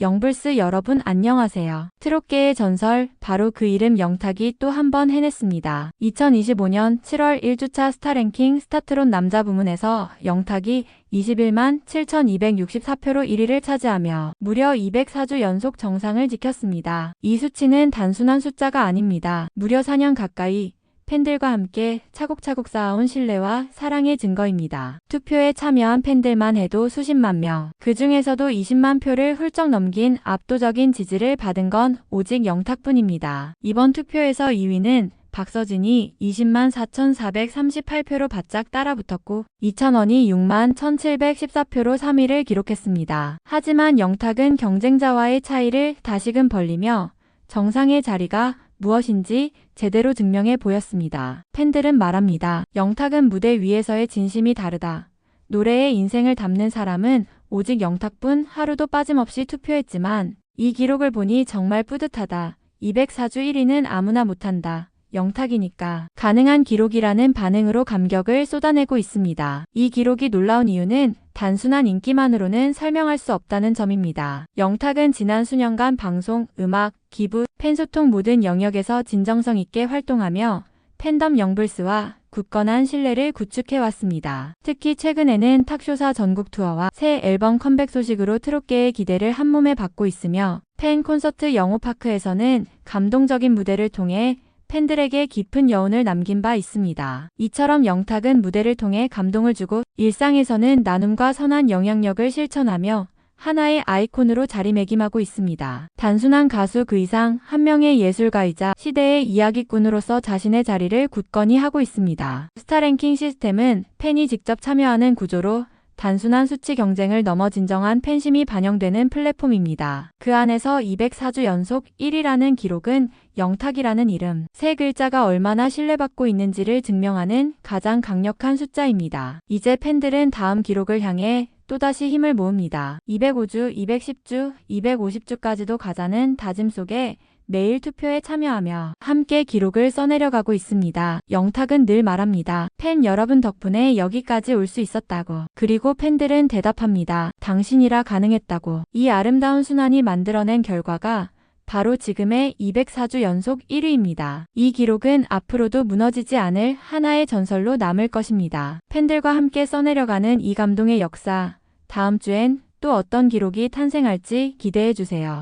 영불스 여러분 안녕하세요. 트롯계의 전설, 바로 그 이름 영탁이 또 한 번 해냈습니다. 2025년 7월 1주차 스타랭킹 스타트롯 남자 부문에서 영탁이 21만 7,264표로 1위를 차지하며 무려 204주 연속 정상을 지켰습니다. 이 수치는 단순한 숫자가 아닙니다. 무려 4년 가까이 팬들과 함께 차곡차곡 쌓아온 신뢰와 사랑의 증거입니다. 투표에 참여한 팬들만 해도 수십만 명, 그 중에서도 20만 표를 훌쩍 넘긴 압도적인 지지를 받은 건 오직 영탁뿐입니다. 이번 투표에서 2위는 박서진이 20만 4,438표로 바짝 따라붙었고, 이찬원이 6만 1,714표로 3위를 기록했습니다. 하지만 영탁은 경쟁자와의 차이를 다시금 벌리며 정상의 자리가 무엇인지 제대로 증명해 보였습니다. 팬들은 말합니다. 영탁은 무대 위에서의 진심이 다르다. 노래에 인생을 담는 사람은 오직 영탁뿐 하루도 빠짐없이 투표했지만 이 기록을 보니 정말 뿌듯하다. 204주 1위는 아무나 못한다. 영탁이니까 가능한 기록이라는 반응으로 감격을 쏟아내고 있습니다. 이 기록이 놀라운 이유는 단순한 인기만으로는 설명할 수 없다는 점입니다. 영탁은 지난 수년간 방송, 음악, 기부, 팬소통 모든 영역에서 진정성 있게 활동하며 팬덤 영불스와 굳건한 신뢰를 구축해왔습니다. 특히 최근에는 탁쇼사 전국 투어와 새 앨범 컴백 소식으로 트롯계의 기대를 한몸에 받고 있으며 팬 콘서트 영호파크에서는 감동적인 무대를 통해 팬들에게 깊은 여운을 남긴 바 있습니다. 이처럼 영탁은 무대를 통해 감동을 주고 일상에서는 나눔과 선한 영향력을 실천하며 하나의 아이콘으로 자리매김하고 있습니다. 단순한 가수 그 이상 한 명의 예술가이자 시대의 이야기꾼으로서 자신의 자리를 굳건히 하고 있습니다. 스타랭킹 시스템은 팬이 직접 참여하는 구조로 단순한 수치 경쟁을 넘어 진정한 팬심이 반영되는 플랫폼입니다. 그 안에서 204주 연속 1위라는 기록은 영탁이라는 이름, 세 글자가 얼마나 신뢰받고 있는지를 증명하는 가장 강력한 숫자입니다. 이제 팬들은 다음 기록을 향해 또다시 힘을 모읍니다. 205주, 210주, 250주까지도 가자는 다짐 속에 매일 투표에 참여하며 함께 기록을 써내려가고 있습니다. 영탁은 늘 말합니다. 팬 여러분 덕분에 여기까지 올 수 있었다고. 그리고 팬들은 대답합니다. 당신이라 가능했다고. 이 아름다운 순환이 만들어낸 결과가 바로 지금의 204주 연속 1위입니다. 이 기록은 앞으로도 무너지지 않을 하나의 전설로 남을 것입니다. 팬들과 함께 써내려가는 이 감동의 역사. 다음 주엔 또 어떤 기록이 탄생할지 기대해 주세요.